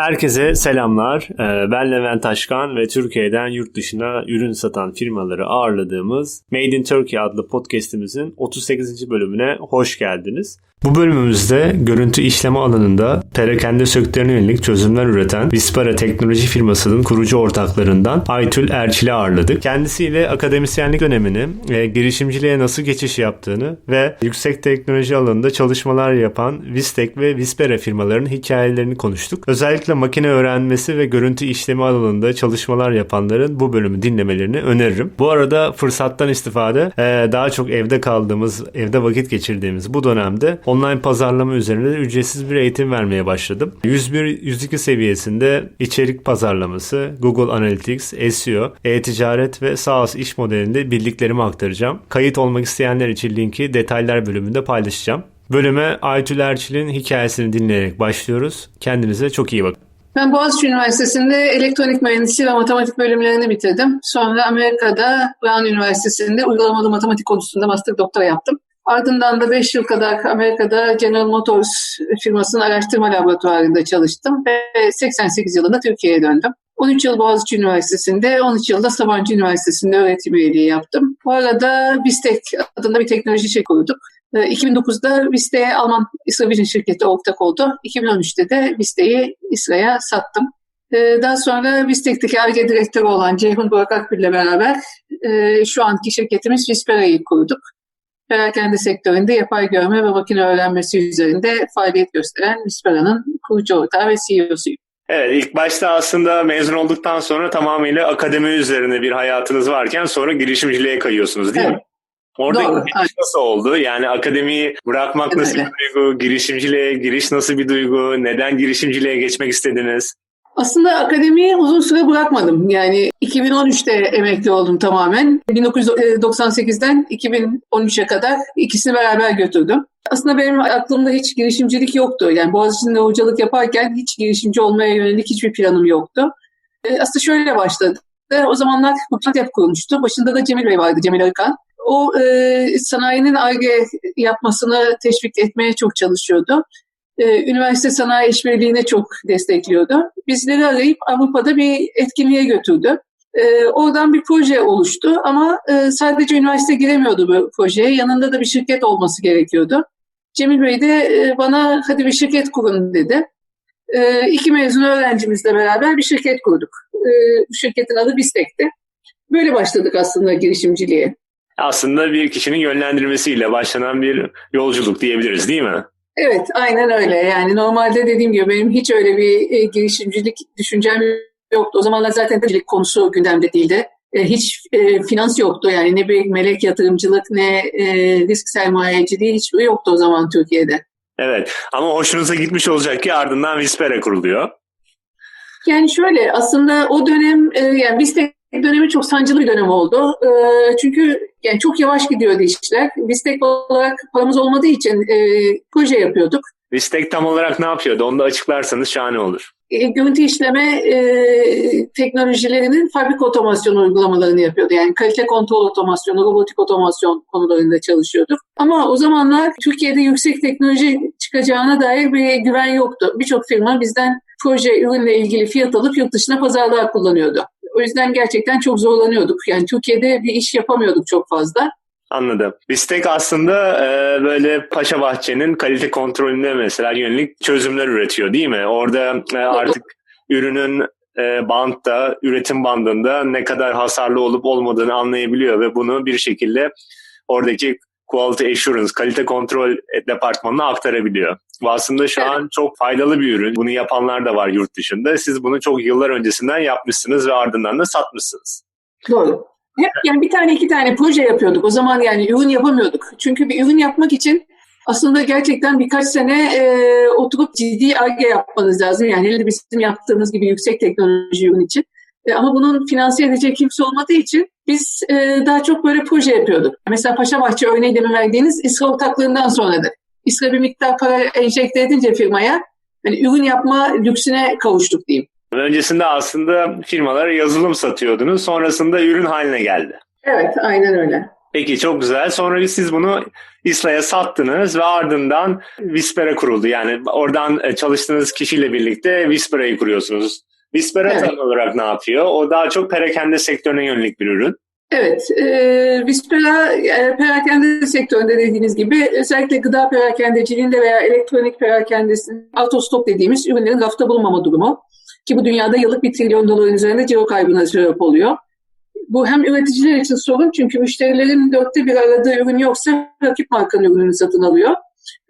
Herkese selamlar. Ee, ben Levent Taşkan ve Türkiye'den yurt dışına ürün satan firmaları ağırladığımız Made in Turkey adlı podcast'imizin 38. bölümüne hoş geldiniz. Bu bölümümüzde görüntü işleme alanında perakende sektörüne yönelik çözümler üreten Vispara teknoloji firmasının kurucu ortaklarından Aytül Erçil'i ağırladık. Kendisiyle akademisyenlik dönemini, e, girişimciliğe nasıl geçiş yaptığını ve yüksek teknoloji alanında çalışmalar yapan Vistek ve Vispera firmalarının hikayelerini konuştuk. Özellikle makine öğrenmesi ve görüntü işleme alanında çalışmalar yapanların bu bölümü dinlemelerini öneririm. Bu arada fırsattan istifade e, daha çok evde kaldığımız, evde vakit geçirdiğimiz bu dönemde online pazarlama üzerinde de ücretsiz bir eğitim vermeye başladım. 101-102 seviyesinde içerik pazarlaması, Google Analytics, SEO, e-ticaret ve SaaS iş modelinde bildiklerimi aktaracağım. Kayıt olmak isteyenler için linki detaylar bölümünde paylaşacağım. Bölüme Aytül Erçil'in hikayesini dinleyerek başlıyoruz. Kendinize çok iyi bakın. Ben Boğaziçi Üniversitesi'nde elektronik mühendisliği ve matematik bölümlerini bitirdim. Sonra Amerika'da Brown Üniversitesi'nde uygulamalı matematik konusunda master doktora yaptım. Ardından da 5 yıl kadar Amerika'da General Motors firmasının araştırma laboratuvarında çalıştım ve 88 yılında Türkiye'ye döndüm. 13 yıl Boğaziçi Üniversitesi'nde, 13 yılda Sabancı Üniversitesi'nde öğretim üyeliği yaptım. Bu arada Bistek adında bir teknoloji şirketi kurduk. 2009'da Vistek'e Alman İsrail şirketi ortak oldu. 2013'te de Vistek'i İsrail'e sattım. Daha sonra Vistek'teki ARGE direktörü olan Ceyhun Burak Akgül ile beraber şu anki şirketimiz Vispera'yı kurduk perakende sektöründe yapay görme ve makine öğrenmesi üzerinde faaliyet gösteren Mispera'nın kurucu ortağı ve CEO'suyum. Evet ilk başta aslında mezun olduktan sonra tamamıyla akademi üzerine bir hayatınız varken sonra girişimciliğe kayıyorsunuz değil evet. mi? Orada Doğru, giriş nasıl oldu? Yani akademiyi bırakmak nasıl bir duygu? Girişimciliğe giriş nasıl bir duygu? Neden girişimciliğe geçmek istediniz? Aslında akademiyi uzun süre bırakmadım. Yani 2013'te emekli oldum tamamen. 1998'den 2013'e kadar ikisini beraber götürdüm. Aslında benim aklımda hiç girişimcilik yoktu. Yani Boğaziçi'nde hocalık yaparken hiç girişimci olmaya yönelik hiçbir planım yoktu. E, aslında şöyle başladı. O zamanlar Hukukiyat kurulmuştu. Başında da Cemil Bey vardı, Cemil Arıkan. O e, sanayinin ARGE yapmasını teşvik etmeye çok çalışıyordu e, üniversite sanayi işbirliğine çok destekliyordu. Bizleri arayıp Avrupa'da bir etkinliğe götürdü. E, oradan bir proje oluştu ama e, sadece üniversite giremiyordu bu projeye. Yanında da bir şirket olması gerekiyordu. Cemil Bey de bana hadi bir şirket kurun dedi. E, iki mezun öğrencimizle beraber bir şirket kurduk. Bu şirketin adı Bistek'ti. Böyle başladık aslında girişimciliğe. Aslında bir kişinin yönlendirmesiyle başlanan bir yolculuk diyebiliriz değil mi? Evet, aynen öyle. Yani normalde dediğim gibi benim hiç öyle bir e, girişimcilik düşüncem yoktu. O zamanlar zaten girişimcilik konusu gündemde değildi. E, hiç e, finans yoktu yani ne bir melek yatırımcılık ne e, risk sermayeciliği hiç yoktu o zaman Türkiye'de. Evet ama hoşunuza gitmiş olacak ki ardından Vispera kuruluyor. Yani şöyle aslında o dönem e, yani Vistek dönemi çok sancılı bir dönem oldu. E, çünkü yani çok yavaş gidiyordu işler. Vistek olarak paramız olmadığı için e, proje yapıyorduk. Vistek tam olarak ne yapıyordu? Onu da açıklarsanız şahane olur. E, görüntü işleme e, teknolojilerinin fabrika otomasyonu uygulamalarını yapıyordu. Yani kalite kontrol otomasyonu, robotik otomasyon konularında çalışıyorduk. Ama o zamanlar Türkiye'de yüksek teknoloji çıkacağına dair bir güven yoktu. Birçok firma bizden proje ürünle ilgili fiyat alıp yurt dışına pazarlığa kullanıyordu. O yüzden gerçekten çok zorlanıyorduk. Yani Türkiye'de bir iş yapamıyorduk çok fazla. Anladım. Bistek aslında e, böyle Paşa Bahçe'nin kalite kontrolüne mesela yönelik çözümler üretiyor değil mi? Orada e, artık ürünün e, bantta, üretim bandında ne kadar hasarlı olup olmadığını anlayabiliyor ve bunu bir şekilde oradaki Quality Assurance, kalite kontrol departmanına aktarabiliyor. Bu aslında şu an çok faydalı bir ürün. Bunu yapanlar da var yurt dışında. Siz bunu çok yıllar öncesinden yapmışsınız ve ardından da satmışsınız. Doğru. Hep yani bir tane iki tane proje yapıyorduk. O zaman yani ürün yapamıyorduk. Çünkü bir ürün yapmak için aslında gerçekten birkaç sene e, oturup ciddi ARGE yapmanız lazım. Yani hele bizim yaptığımız gibi yüksek teknoloji ürün için. E, ama bunun finanse edecek kimse olmadığı için biz e, daha çok böyle proje yapıyorduk. Mesela Paşabahçe örneği demin verdiğiniz İSRA ortaklığından sonradır. İSRA bir miktar para enjekte edince firmaya hani ürün yapma lüksüne kavuştuk diyeyim. Öncesinde aslında firmalara yazılım satıyordunuz. Sonrasında ürün haline geldi. Evet, aynen öyle. Peki çok güzel. Sonra siz bunu İsla'ya sattınız ve ardından Vispera kuruldu. Yani oradan e, çalıştığınız kişiyle birlikte Vispera'yı kuruyorsunuz. Vispera evet. olarak ne yapıyor? O daha çok perakende sektörüne yönelik bir ürün. Evet, e, Vispera e, perakende sektöründe dediğiniz gibi özellikle gıda perakendeciliğinde veya elektronik perakendesinin autostop dediğimiz ürünlerin rafta bulunmama durumu. Ki bu dünyada yıllık bir trilyon doların üzerinde ciro kaybına sebep oluyor. Bu hem üreticiler için sorun çünkü müşterilerin dörtte bir aradığı ürün yoksa rakip markanın ürününü satın alıyor.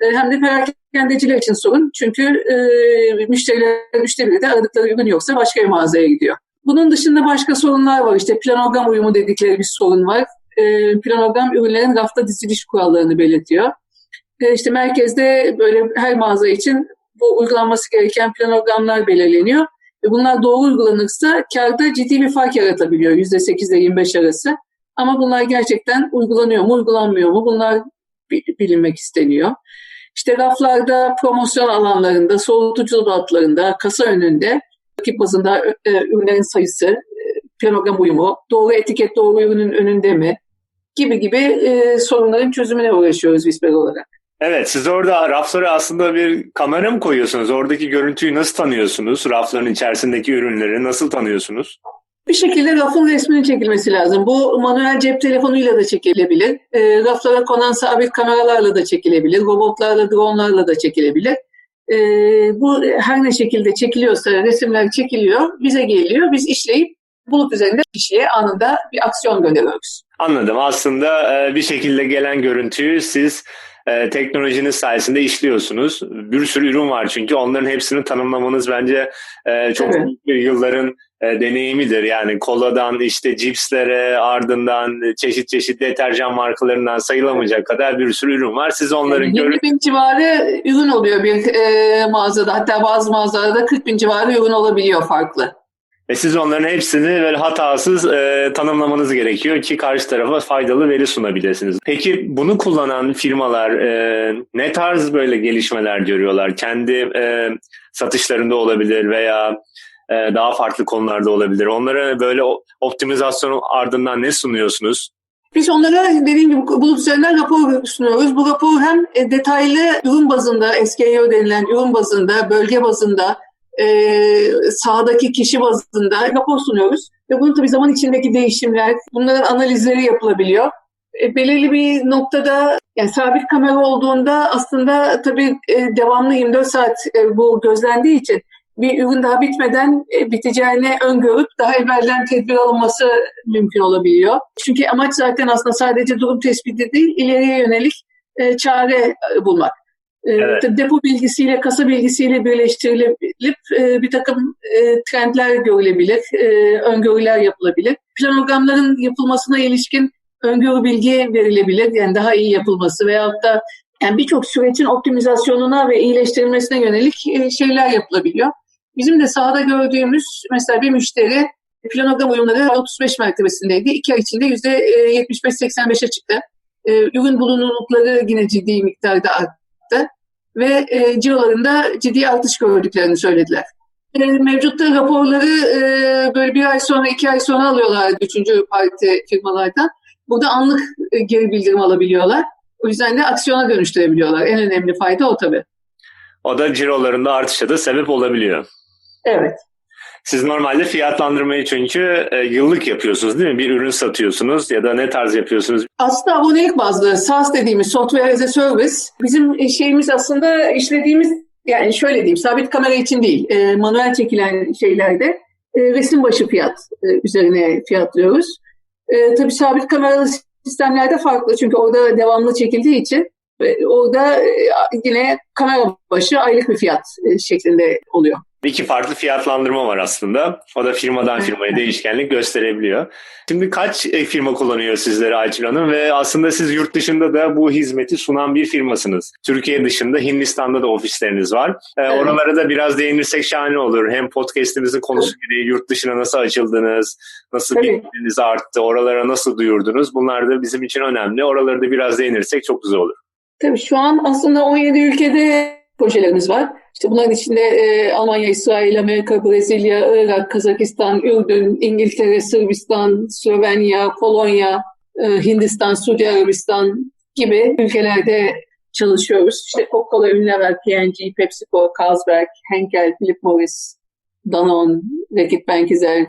E, hem de perakendeciler için sorun çünkü e, müşterilerin üçte biri de aradıkları ürün yoksa başka bir mağazaya gidiyor. Bunun dışında başka sorunlar var. İşte planogram uyumu dedikleri bir sorun var. E, planogram ürünlerin rafta diziliş kurallarını belirtiyor. E, işte merkezde böyle her mağaza için bu uygulanması gereken planogramlar belirleniyor. Ve bunlar doğru uygulanırsa karda ciddi bir fark yaratabiliyor %8 ile 25 arası. Ama bunlar gerçekten uygulanıyor mu, uygulanmıyor mu? Bunlar bilinmek isteniyor. İşte raflarda, promosyon alanlarında, soğutucu dolaplarında, kasa önünde rakip bazında e, ürünlerin sayısı, e, planogram uyumu, doğru etiket doğru ürünün önünde mi gibi gibi e, sorunların çözümüne uğraşıyoruz Whisper olarak. Evet siz orada raflara aslında bir kamera mı koyuyorsunuz? Oradaki görüntüyü nasıl tanıyorsunuz? Rafların içerisindeki ürünleri nasıl tanıyorsunuz? Bir şekilde rafın resminin çekilmesi lazım. Bu manuel cep telefonuyla da çekilebilir. E, raflara konan sabit kameralarla da çekilebilir. Robotlarla, dronlarla da çekilebilir. E, bu her ne şekilde çekiliyorsa resimler çekiliyor, bize geliyor. Biz işleyip bulut üzerinde kişiye anında bir aksiyon gönderiyoruz. Anladım. Aslında e, bir şekilde gelen görüntüyü siz e, teknolojiniz sayesinde işliyorsunuz. Bir sürü ürün var çünkü onların hepsini tanımlamanız bence e, çok evet. büyük bir yılların e, deneyimidir. Yani koladan işte cipslere ardından çeşit çeşit deterjan markalarından sayılamayacak kadar bir sürü ürün var. Siz onların yani görün... bin civarı ürün oluyor bir e, mağazada. Hatta bazı mağazalarda 40 bin civarı ürün olabiliyor farklı. Ve siz onların hepsini böyle hatasız e, tanımlamanız gerekiyor ki karşı tarafa faydalı veri sunabilirsiniz. Peki bunu kullanan firmalar e, ne tarz böyle gelişmeler görüyorlar? Kendi e, satışlarında olabilir veya daha farklı konularda olabilir. Onlara böyle optimizasyon ardından ne sunuyorsunuz? Biz onlara dediğim gibi bulut üzerinden rapor sunuyoruz. Bu rapor hem e, detaylı ürün bazında, SKU denilen ürün bazında, bölge bazında, e, sahadaki kişi bazında rapor sunuyoruz. Ve bunun tabii zaman içindeki değişimler, bunların analizleri yapılabiliyor. E, belirli bir noktada yani sabit kamera olduğunda aslında tabii e, devamlı 24 saat e, bu gözlendiği için bir ürün daha bitmeden e, biteceğini öngörüp daha evvelden tedbir alınması mümkün olabiliyor. Çünkü amaç zaten aslında sadece durum tespiti değil, ileriye yönelik e, çare e, bulmak. Evet. Depo bilgisiyle, kasa bilgisiyle birleştirilip bir takım trendler görülebilir, öngörüler yapılabilir. Planogramların yapılmasına ilişkin öngörü bilgi verilebilir, yani daha iyi yapılması veyahut da yani birçok sürecin optimizasyonuna ve iyileştirilmesine yönelik şeyler yapılabiliyor. Bizim de sahada gördüğümüz mesela bir müşteri planogram uyumları 35 mertebesindeydi. İki ay içinde %75-85'e çıktı. E, ürün bulunurlukları yine ciddi miktarda arttı ve e, cirolarında ciddi artış gördüklerini söylediler. E, mevcutta raporları e, böyle bir ay sonra, iki ay sonra alıyorlar üçüncü parti firmalardan. Burada anlık e, geri bildirim alabiliyorlar. O yüzden de aksiyona dönüştürebiliyorlar. En önemli fayda o tabii. O da cirolarında artışa da sebep olabiliyor. Evet. Siz normalde fiyatlandırmayı çünkü e, yıllık yapıyorsunuz değil mi? Bir ürün satıyorsunuz ya da ne tarz yapıyorsunuz? Aslında abonelik bazlı SaaS dediğimiz Software as a Service bizim şeyimiz aslında işlediğimiz yani şöyle diyeyim sabit kamera için değil e, manuel çekilen şeylerde e, resim başı fiyat e, üzerine fiyatlıyoruz. E, tabii sabit kameralı sistemlerde farklı çünkü orada devamlı çekildiği için e, orada e, yine kamera başı aylık bir fiyat e, şeklinde oluyor. İki farklı fiyatlandırma var aslında. O da firmadan firmaya değişkenlik gösterebiliyor. Şimdi kaç e, firma kullanıyor sizleri Ayçil Hanım ve aslında siz yurt dışında da bu hizmeti sunan bir firmasınız. Türkiye dışında Hindistan'da da ofisleriniz var. E, evet. Oralara da biraz değinirsek şahane olur. Hem podcastimizin konusu gereği yurt dışına nasıl açıldınız, nasıl bilginiz arttı, oralara nasıl duyurdunuz bunlar da bizim için önemli. Oraları da biraz değinirsek çok güzel olur. Tabii şu an aslında 17 ülkede projelerimiz var. İşte bunların içinde e, Almanya, İsrail, Amerika, Brezilya, Irak, Kazakistan, Ürdün, İngiltere, Sırbistan, Slovenya, Polonya, e, Hindistan, Suudi Arabistan, gibi ülkelerde çalışıyoruz. İşte Coca-Cola, Unilever, P&G, PepsiCo, Carlsberg, Henkel, Philip Morris, Danone, Reckitt Benckiser,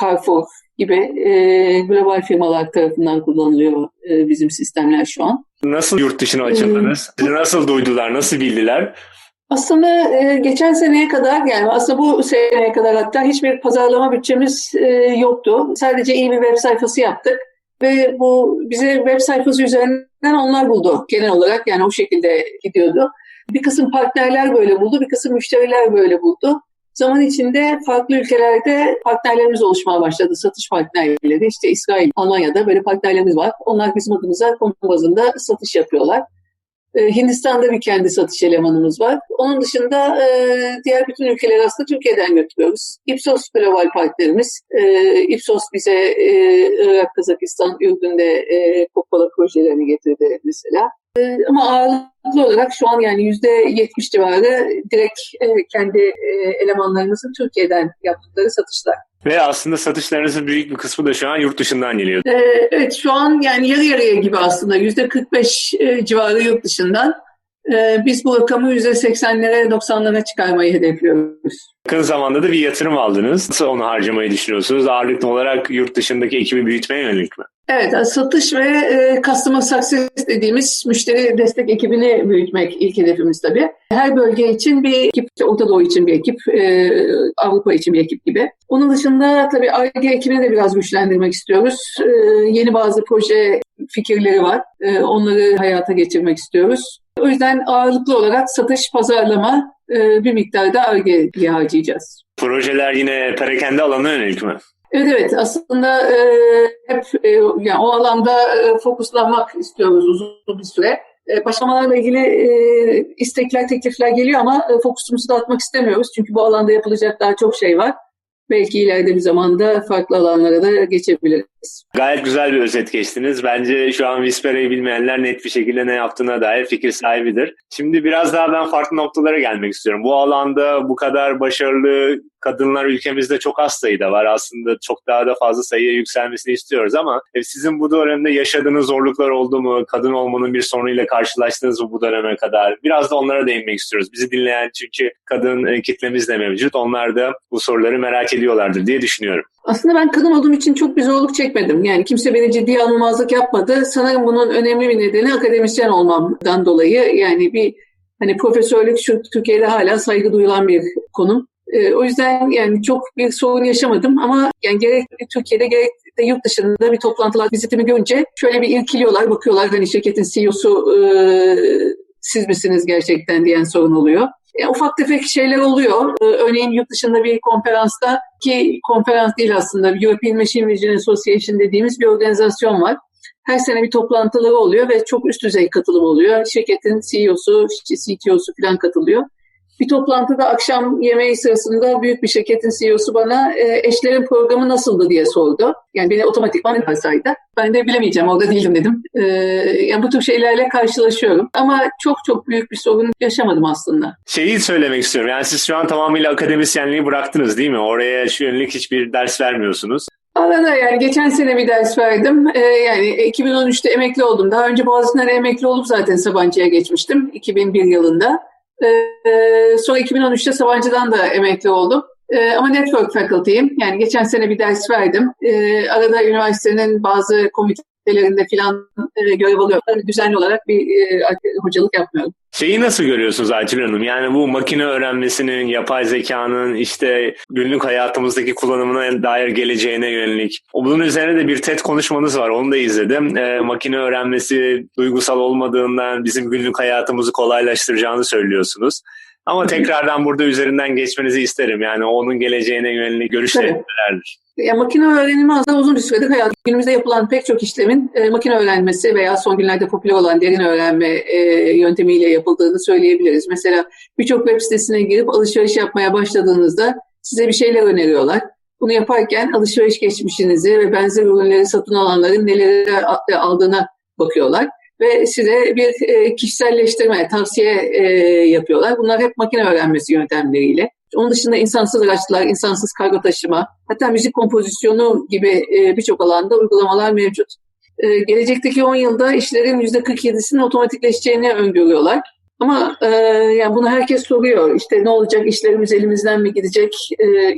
Carrefour gibi e, global firmalar tarafından kullanılıyor e, bizim sistemler şu an. Nasıl yurt dışına açıldınız? Sizi nasıl duydular, nasıl bildiler? Aslında e, geçen seneye kadar yani aslında bu seneye kadar hatta hiçbir pazarlama bütçemiz e, yoktu. Sadece iyi bir web sayfası yaptık ve bu bize web sayfası üzerinden onlar buldu genel olarak yani o şekilde gidiyordu. Bir kısım partnerler böyle buldu, bir kısım müşteriler böyle buldu. Zaman içinde farklı ülkelerde partnerlerimiz oluşmaya başladı. Satış partnerleri işte İsrail, Almanya'da böyle partnerlerimiz var. Onlar bizim adımıza konu bazında satış yapıyorlar. Ee, Hindistan'da bir kendi satış elemanımız var. Onun dışında e, diğer bütün ülkeler aslında Türkiye'den götürüyoruz. Ipsos global partnerimiz. Ee, Ipsos bize e, Irak, Kazakistan, Ürdün'de e, Coca-Cola projelerini getirdi mesela. Ee, ama ağırlıklı olarak şu an yani yüzde yetmiş civarı direkt kendi elemanlarımızın Türkiye'den yaptıkları satışlar. Ve aslında satışlarınızın büyük bir kısmı da şu an yurt dışından geliyor. Ee, evet şu an yani yarı yarıya gibi aslında yüzde 45 e, civarı yurt dışından. Ee, biz bu rakamı yüzde 80'lere 90'lara çıkarmayı hedefliyoruz. Yakın zamanda da bir yatırım aldınız. Nasıl onu harcamayı düşünüyorsunuz? Ağırlıklı olarak yurt dışındaki ekibi büyütmeye yönelik mi? Evet, satış ve e, Customer Success dediğimiz müşteri destek ekibini büyütmek ilk hedefimiz tabii. Her bölge için bir ekip, Orta Doğu için bir ekip, e, Avrupa için bir ekip gibi. Onun dışında tabii ARGE ekibini de biraz güçlendirmek istiyoruz. E, yeni bazı proje fikirleri var. E, onları hayata geçirmek istiyoruz. O yüzden ağırlıklı olarak satış, pazarlama, e, bir miktarda ARGE'ye harcayacağız. Projeler yine perakende alanına yönelik mi? Evet evet aslında e, hep e, yani o alanda e, fokuslanmak istiyoruz uzun bir süre. E, başlamalarla ilgili e, istekler, teklifler geliyor ama e, fokusumuzu dağıtmak istemiyoruz. Çünkü bu alanda yapılacak daha çok şey var belki ileride bir zamanda farklı alanlara da geçebiliriz. Gayet güzel bir özet geçtiniz. Bence şu an Vispera'yı bilmeyenler net bir şekilde ne yaptığına dair fikir sahibidir. Şimdi biraz daha ben farklı noktalara gelmek istiyorum. Bu alanda bu kadar başarılı kadınlar ülkemizde çok az sayıda var. Aslında çok daha da fazla sayıya yükselmesini istiyoruz ama e, sizin bu dönemde yaşadığınız zorluklar oldu mu? Kadın olmanın bir sorunuyla karşılaştınız mı bu döneme kadar? Biraz da onlara değinmek istiyoruz. Bizi dinleyen çünkü kadın e, kitlemiz de mevcut. Onlar da bu soruları merak ediyorlardır diye düşünüyorum. Aslında ben kadın olduğum için çok bir zorluk çekmedim. Yani kimse beni ciddi alınmazlık yapmadı. Sanırım bunun önemli bir nedeni akademisyen olmamdan dolayı. Yani bir hani profesörlük şu Türkiye'de hala saygı duyulan bir konum. E, o yüzden yani çok bir sorun yaşamadım ama yani gerek Türkiye'de gerek de yurt dışında bir toplantılar vizitimi görünce şöyle bir irkiliyorlar, bakıyorlar hani şirketin CEO'su e, siz misiniz gerçekten diyen sorun oluyor. E, ufak tefek şeyler oluyor. E, örneğin yurt dışında bir konferansta ki konferans değil aslında European Machine Vision Association dediğimiz bir organizasyon var. Her sene bir toplantıları oluyor ve çok üst düzey katılım oluyor. Şirketin CEO'su, CTO'su falan katılıyor. Bir toplantıda akşam yemeği sırasında büyük bir şirketin CEO'su bana e, eşlerin programı nasıldı diye sordu. Yani beni otomatikman saydı. Ben de bilemeyeceğim orada değilim dedim. E, yani bu tür şeylerle karşılaşıyorum. Ama çok çok büyük bir sorun yaşamadım aslında. Şeyi söylemek istiyorum. Yani siz şu an tamamıyla akademisyenliği bıraktınız değil mi? Oraya şu yönelik hiçbir ders vermiyorsunuz. Arada yani geçen sene bir ders verdim. Ee, yani 2013'te emekli oldum. Daha önce Boğaziçi'nden emekli olup zaten Sabancı'ya geçmiştim 2001 yılında. Ee, sonra 2013'te Sabancı'dan da emekli oldum. Ee, ama network faculty'yim. Yani geçen sene bir ders verdim. Ee, arada üniversitenin bazı komitelerinde filan e, görev alıyorum. Düzenli olarak bir e, hocalık yapmıyorum. Şeyi nasıl görüyorsunuz Aytül Hanım? Yani bu makine öğrenmesinin, yapay zekanın işte günlük hayatımızdaki kullanımına dair geleceğine yönelik. Bunun üzerine de bir TED konuşmanız var. Onu da izledim. E, makine öğrenmesi duygusal olmadığından bizim günlük hayatımızı kolaylaştıracağını söylüyorsunuz. Ama tekrardan burada üzerinden geçmenizi isterim. Yani onun geleceğine yönelik görüşleriniz nelerdir? Ya, makine öğrenimi aslında uzun bir süredir hayat. Günümüzde yapılan pek çok işlemin e, makine öğrenmesi veya son günlerde popüler olan derin öğrenme e, yöntemiyle yapıldığını söyleyebiliriz. Mesela birçok web sitesine girip alışveriş yapmaya başladığınızda size bir şeyler öneriyorlar. Bunu yaparken alışveriş geçmişinizi ve benzer ürünleri satın alanların neleri aldığına bakıyorlar ve size bir e, kişiselleştirme, tavsiye e, yapıyorlar. Bunlar hep makine öğrenmesi yöntemleriyle. Onun dışında insansız araçlar, insansız kargo taşıma, hatta müzik kompozisyonu gibi e, birçok alanda uygulamalar mevcut. gelecekteki 10 yılda işlerin %47'sinin otomatikleşeceğini öngörüyorlar. Ama e, yani bunu herkes soruyor. İşte ne olacak? İşlerimiz elimizden mi gidecek? E,